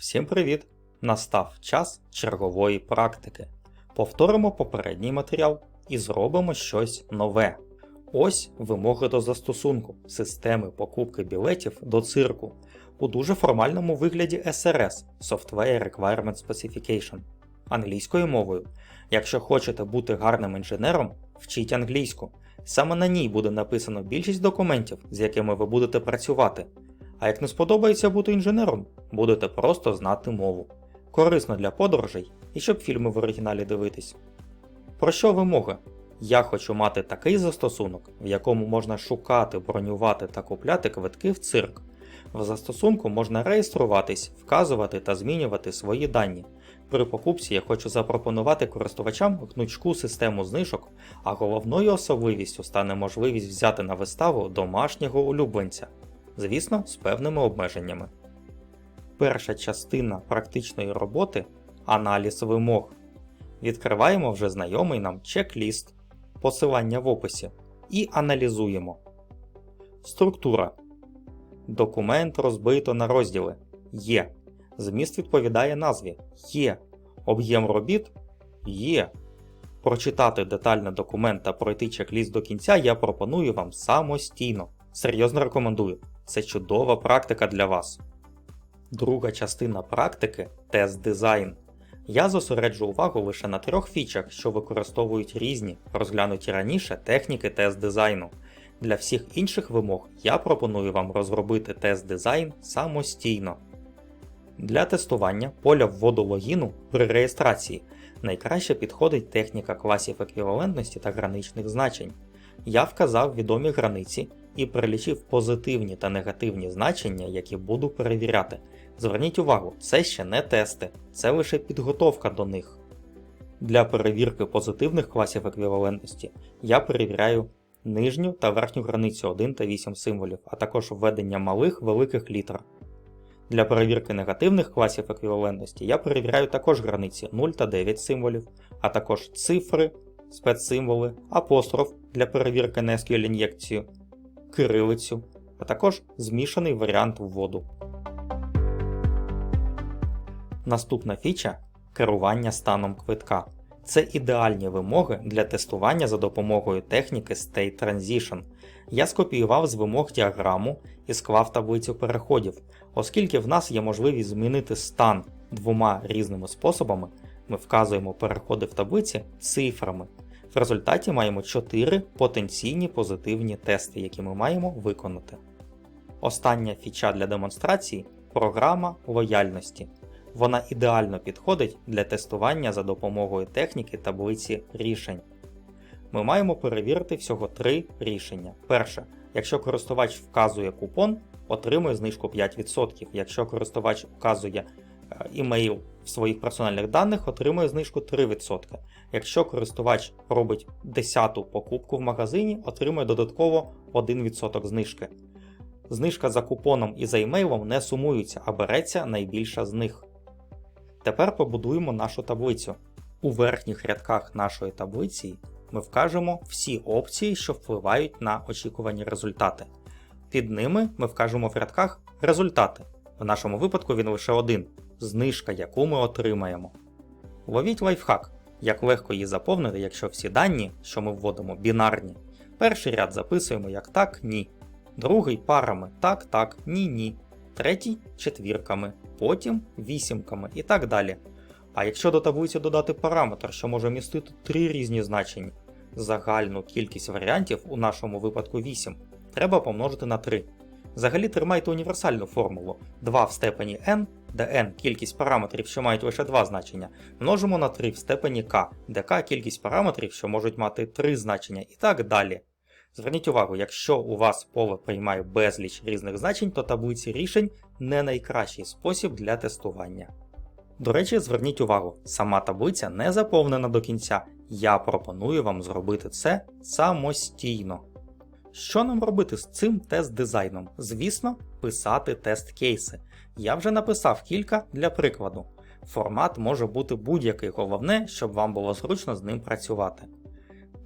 Всім привіт! Настав час чергової практики. Повторимо попередній матеріал і зробимо щось нове. Ось вимоги до застосунку системи покупки білетів до цирку у дуже формальному вигляді SRS Software Requirement Specification англійською мовою. Якщо хочете бути гарним інженером, вчіть англійську. Саме на ній буде написано більшість документів, з якими ви будете працювати. А як не сподобається бути інженером, будете просто знати мову. Корисно для подорожей і щоб фільми в оригіналі дивитись. Про що вимоги? Я хочу мати такий застосунок, в якому можна шукати, бронювати та купляти квитки в цирк. В застосунку можна реєструватись, вказувати та змінювати свої дані. При покупці я хочу запропонувати користувачам гнучку систему знижок, а головною особливістю стане можливість взяти на виставу домашнього улюбленця, звісно, з певними обмеженнями. Перша частина практичної роботи аналіз вимог. Відкриваємо вже знайомий нам чек-ліст, посилання в описі і аналізуємо. Структура. Документ розбито на розділи. Є. Зміст відповідає назві Є. Об'єм робіт Є. Прочитати детально документ та пройти чек-ліст до кінця я пропоную вам самостійно. Серйозно рекомендую. Це чудова практика для вас. Друга частина практики тест дизайн. Я зосереджу увагу лише на трьох фічах, що використовують різні, розглянуті раніше техніки тест дизайну. Для всіх інших вимог я пропоную вам розробити тест дизайн самостійно. Для тестування поля вводу логіну при реєстрації найкраще підходить техніка класів еквівалентності та граничних значень. Я вказав відомі границі і перелічив позитивні та негативні значення, які буду перевіряти. Зверніть увагу, це ще не тести, це лише підготовка до них. Для перевірки позитивних класів еквівалентності я перевіряю нижню та верхню границю 1 та 8 символів, а також введення малих великих літер. Для перевірки негативних класів еквівалентності я перевіряю також границі 0 та 9 символів, а також цифри, спецсимволи, апостроф для перевірки на SQL ін'єкцію, кирилицю, а також змішаний варіант вводу. Наступна фіча керування станом квитка. Це ідеальні вимоги для тестування за допомогою техніки State Transition. Я скопіював з вимог діаграму і склав таблицю переходів, оскільки в нас є можливість змінити стан двома різними способами, ми вказуємо переходи в таблиці цифрами. В результаті маємо 4 потенційні позитивні тести, які ми маємо виконати. Остання фіча для демонстрації програма лояльності. Вона ідеально підходить для тестування за допомогою техніки таблиці рішень. Ми маємо перевірити всього три рішення. Перше, якщо користувач вказує купон, отримує знижку 5%. Якщо користувач вказує е, імейл в своїх персональних даних, отримує знижку 3%. Якщо користувач робить 10-ту покупку в магазині, отримує додатково 1% знижки. Знижка за купоном і за імейлом не сумуються, а береться найбільша з них. Тепер побудуємо нашу таблицю. У верхніх рядках нашої таблиці ми вкажемо всі опції, що впливають на очікувані результати. Під ними ми вкажемо в рядках результати. В нашому випадку він лише один знижка, яку ми отримаємо. Ловіть лайфхак, як легко її заповнити, якщо всі дані, що ми вводимо, бінарні. Перший ряд записуємо як так, ні. Другий парами так, так, ні, ні. Третій четвірками, потім вісімками і так далі. А якщо до таблиці додати параметр, що може містити три різні значення, загальну кількість варіантів у нашому випадку 8, треба помножити на 3. Взагалі тримайте універсальну формулу 2 в степені n, де n кількість параметрів, що мають лише два значення, множимо на 3 в степені k, де k кількість параметрів, що можуть мати 3 значення, і так далі. Зверніть увагу, якщо у вас поле приймає безліч різних значень, то таблиці рішень не найкращий спосіб для тестування. До речі, зверніть увагу, сама таблиця не заповнена до кінця, я пропоную вам зробити це самостійно. Що нам робити з цим тест-дизайном? Звісно, писати тест-кейси. Я вже написав кілька для прикладу. Формат може бути будь-який, головне, щоб вам було зручно з ним працювати.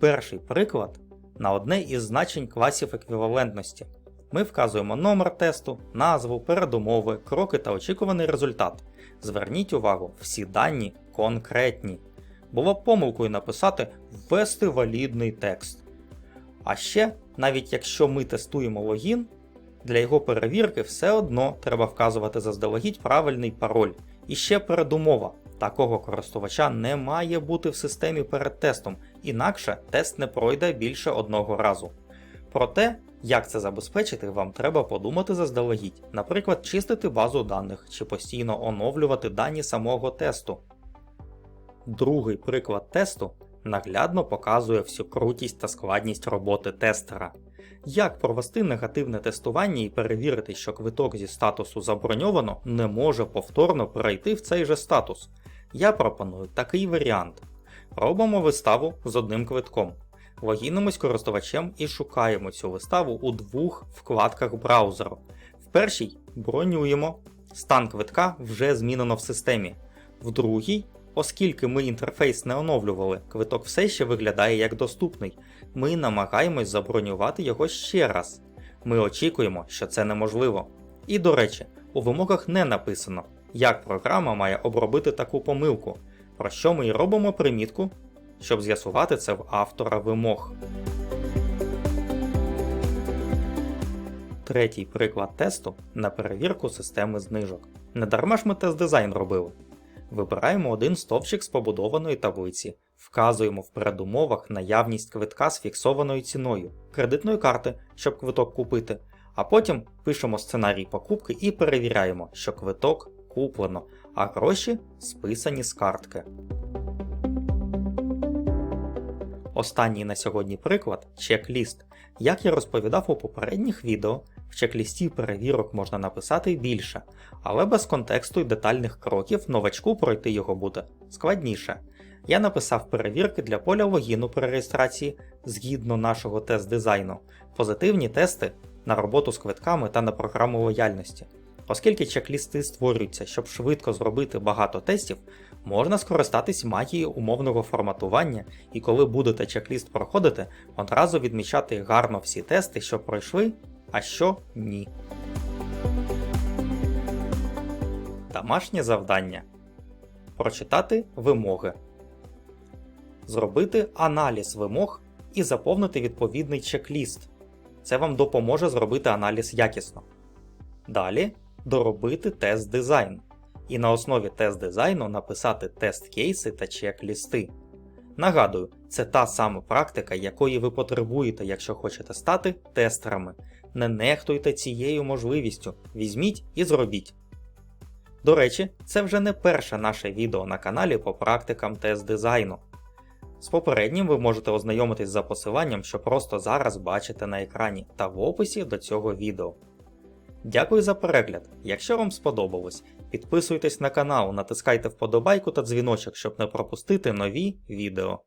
Перший приклад на одне із значень класів еквівалентності Ми вказуємо номер тесту, назву, передумови, кроки та очікуваний результат. Зверніть увагу, всі дані конкретні. Було б помилкою написати ввести валідний текст. А ще, навіть якщо ми тестуємо логін, для його перевірки все одно треба вказувати заздалегідь правильний пароль. І ще передумова. Такого користувача не має бути в системі перед тестом, інакше тест не пройде більше одного разу. Про те, як це забезпечити, вам треба подумати заздалегідь, наприклад, чистити базу даних чи постійно оновлювати дані самого тесту. Другий приклад тесту наглядно показує всю крутість та складність роботи тестера. Як провести негативне тестування і перевірити, що квиток зі статусу заброньовано не може повторно перейти в цей же статус? Я пропоную такий варіант. Робимо виставу з одним квитком. Логінимось користувачем і шукаємо цю виставу у двох вкладках браузеру. В першій бронюємо, стан квитка вже змінено в системі. В другій, оскільки ми інтерфейс не оновлювали, квиток все ще виглядає як доступний. Ми намагаємось забронювати його ще раз. Ми очікуємо, що це неможливо. І до речі, у вимогах не написано, як програма має обробити таку помилку, про що ми й робимо примітку, щоб з'ясувати це в автора вимог. Третій приклад тесту на перевірку системи знижок. Недарма ж ми тест дизайн робили. Вибираємо один стовпчик з побудованої таблиці, вказуємо в передумовах наявність квитка з фіксованою ціною, кредитної карти, щоб квиток купити, а потім пишемо сценарій покупки і перевіряємо, що квиток куплено, а гроші списані з картки. Останній на сьогодні приклад чек-ліст. Як я розповідав у попередніх відео, в чек-лісті перевірок можна написати більше, але без контексту і детальних кроків новачку пройти його буде складніше. Я написав перевірки для поля логіну при реєстрації згідно нашого тест-дизайну, позитивні тести на роботу з квитками та на програму лояльності. Оскільки чек-лісти створюються, щоб швидко зробити багато тестів, можна скористатись магією умовного форматування, і коли будете чек-ліст проходити, одразу відмічати гарно всі тести, що пройшли, а що ні. Домашнє завдання. Прочитати вимоги. Зробити аналіз вимог і заповнити відповідний чек-ліст. Це вам допоможе зробити аналіз якісно. Далі доробити тест дизайн. І на основі тест дизайну написати тест кейси та чек-лісти. Нагадую, це та сама практика, якої ви потребуєте, якщо хочете стати тестерами. Не нехтуйте цією можливістю, візьміть і зробіть. До речі, це вже не перше наше відео на каналі по практикам тест дизайну. З попереднім ви можете ознайомитись за посиланням, що просто зараз бачите на екрані та в описі до цього відео. Дякую за перегляд. Якщо вам сподобалось, підписуйтесь на канал, натискайте вподобайку та дзвіночок, щоб не пропустити нові відео.